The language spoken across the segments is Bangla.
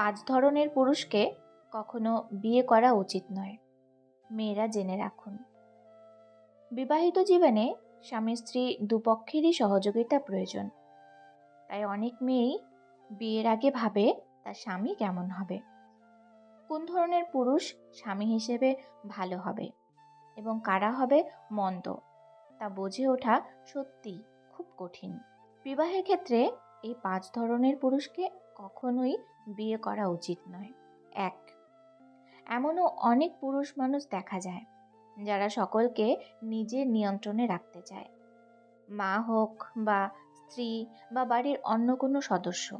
পাঁচ ধরনের পুরুষকে কখনো বিয়ে করা উচিত নয়। মেয়েরা জেনে রাখুন। বিবাহিত জীবনে স্বামী স্ত্রী দুপক্ষেরই সহযোগিতা প্রয়োজন। তাই অনেক মেয়েই বিয়ের আগে ভাবে তার স্বামী কেমন হবে। কোন ধরনের পুরুষ স্বামী হিসেবে ভালো হবে এবং কারা হবে মন্দ তা বুঝে ওঠা সত্যি খুব কঠিন। বিবাহের ক্ষেত্রে এই পাঁচ ধরনের পুরুষকে কখনোই বিয়ে করা উচিত নয়। এক, এমনও অনেক পুরুষ মানুষ দেখা যায় যারা সকলকে নিজের নিয়ন্ত্রণে রাখতে চায়। মা হোক বা স্ত্রী বা বাড়ির অন্য কোনো সদস্য,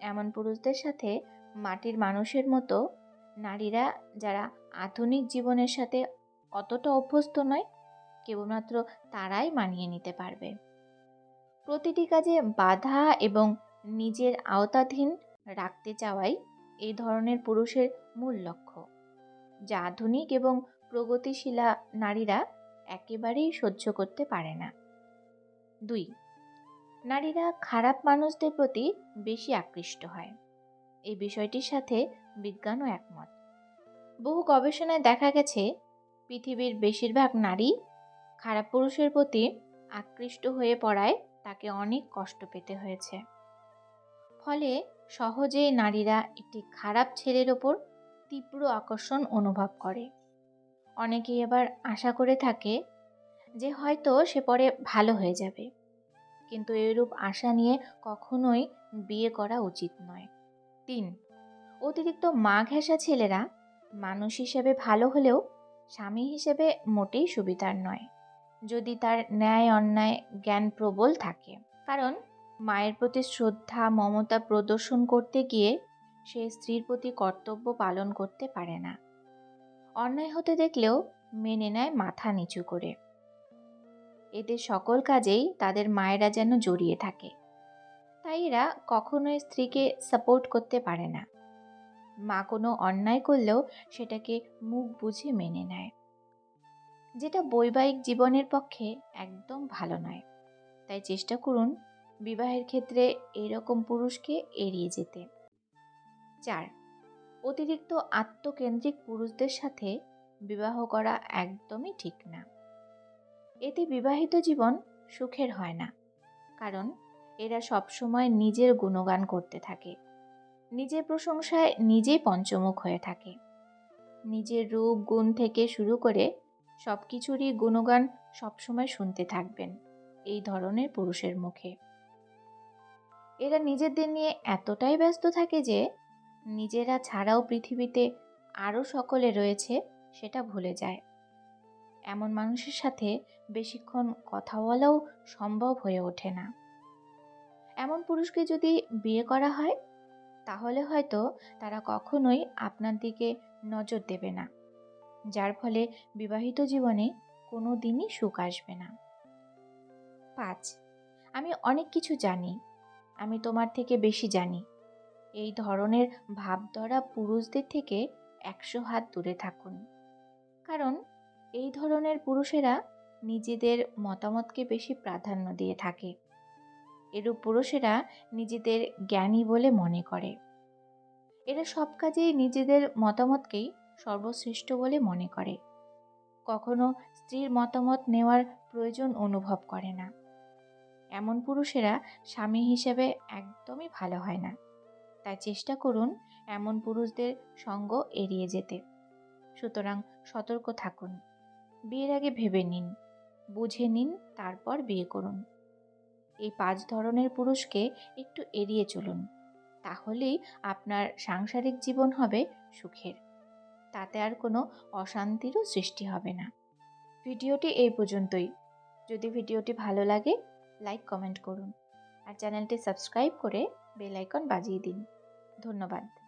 এমন পুরুষদের সাথে মাটির মানুষের মতো নারীরা যারা আধুনিক জীবনের সাথে অতটা অভ্যস্ত নয়, কেবলমাত্র তারাই মানিয়ে নিতে পারবে। প্রতিটি কাজে বাধা এবং নিজের আওতাধীন রাখতে চাওয়াই এই ধরনের পুরুষের মূল লক্ষ্য। যা আধুনিক এবং প্রগতিশীলা নারীরা একেবারেই সহ্য করতে পারে না। দুই, নারীরা খারাপ মানুষদের প্রতি বেশি আকৃষ্ট হয়। এই বিষয়টির সাথে বিজ্ঞানও একমত। বহু গবেষণায় দেখা গেছে, পৃথিবীর বেশিরভাগ নারী খারাপ পুরুষের প্রতি আকৃষ্ট হয়ে পড়ায় তাকে অনেক কষ্ট পেতে হয়েছে। ফলে সহজে নারীরা একটি খারাপ ছেলের ওপর তীব্র আকর্ষণ অনুভব করে। অনেকেই এবার আশা করে থাকে যে হয়তো সে পরে ভালো হয়ে যাবে। কিন্তু এরূপ আশা নিয়ে কখনোই বিয়ে করা উচিত নয়। তিন, অতিরিক্ত মা ঘেঁষা ছেলেরা মানুষ হিসেবে ভালো হলেও স্বামী হিসেবে মোটেই সুবিধার নয়। যদি তার ন্যায় অন্যায় জ্ঞান প্রবল থাকে। কারণ মায়ের প্রতি শ্রদ্ধা, মমতা প্রদর্শন করতে গিয়ে সে স্ত্রীর প্রতি কর্তব্য পালন করতে পারে না। অন্যায় হতে দেখলেও মেনে নেয় মাথা নিচু করে। এদের সকল কাজেই তাদের মায়েরা যেন জড়িয়ে থাকে। তাই এরা কখনোই স্ত্রীকে সাপোর্ট করতে পারে না। মা কোনো অন্যায় করলেও সেটাকে মুখ বুঝে মেনে নেয়। যেটা বৈবাহিক জীবনের পক্ষে একদম ভালো নয়। তাই চেষ্টা করুন বিবাহের ক্ষেত্রে এরকম পুরুষকে এড়িয়ে যেতে। চার, অতিরিক্ত আত্মকেন্দ্রিক পুরুষদের সাথে বিবাহ করা একদমই ঠিক না। এতে বিবাহিত জীবন সুখের হয় না, কারণ এরা সবসময় নিজের গুণগান করতে থাকে। নিজের প্রশংসায় নিজেই পঞ্চমুখ হয়ে থাকে। নিজের রূপ, গুণ থেকে শুরু করে সব কিছুরই গুণগান সবসময় শুনতে থাকবেন, এই ধরনের পুরুষের মুখে। এরা নিজেদের নিয়ে এতটাই ব্যস্ত থাকে যে, নিজেরা ছাড়াও পৃথিবীতে আরও সকলে রয়েছে সেটা ভুলে যায়। এমন মানুষের সাথে বেশিক্ষণ কথা বলাও সম্ভব হয়ে ওঠে না। এমন পুরুষকে যদি বিয়ে করা হয়, তাহলে হয়তো তারা কখনোই আপনার দিকে নজর দেবে না। যার ফলে বিবাহিত জীবনে কোনো দিনই সুখ আসবে না। পাঁচ, আমি অনেক কিছু জানি। আমি তোমার থেকে বেশি জানি। এই ধরনের ভাবধরা পুরুষদের থেকে একশো হাত দূরে থাকুন। কারণ এই ধরনের পুরুষেরা নিজেদের মতামতকে বেশি প্রাধান্য দিয়ে থাকে। এরূপ পুরুষেরা নিজেদের জ্ঞানী বলে মনে করে। এরা সব কাজেই নিজেদের মতামতকেই সর্বশ্রেষ্ঠ বলে মনে করে। কখনো স্ত্রীর মতামত নেওয়ার প্রয়োজন অনুভব করে না। এমন পুরুষেরা স্বামী হিসেবে একদমই ভালো হয় না। তাই চেষ্টা করুন এমন পুরুষদের সঙ্গ এড়িয়ে যেতে। সুতরাং সতর্ক থাকুন। বিয়ের আগে ভেবে নিন, বুঝে নিন, তারপর বিয়ে করুন। এই পাঁচ ধরনের পুরুষকে একটু এড়িয়ে চলুন। তাহলেই আপনার সাংসারিক জীবন হবে সুখের। তাতে আর কোনো অশান্তিরও সৃষ্টি হবে না। ভিডিওটি এই পর্যন্তই। যদি ভিডিওটি ভালো লাগে, লাইক, কমেন্ট করুন। আর চ্যানেলটি সাবস্ক্রাইব করে বেল আইকন বাজিয়ে দিন। ধন্যবাদ।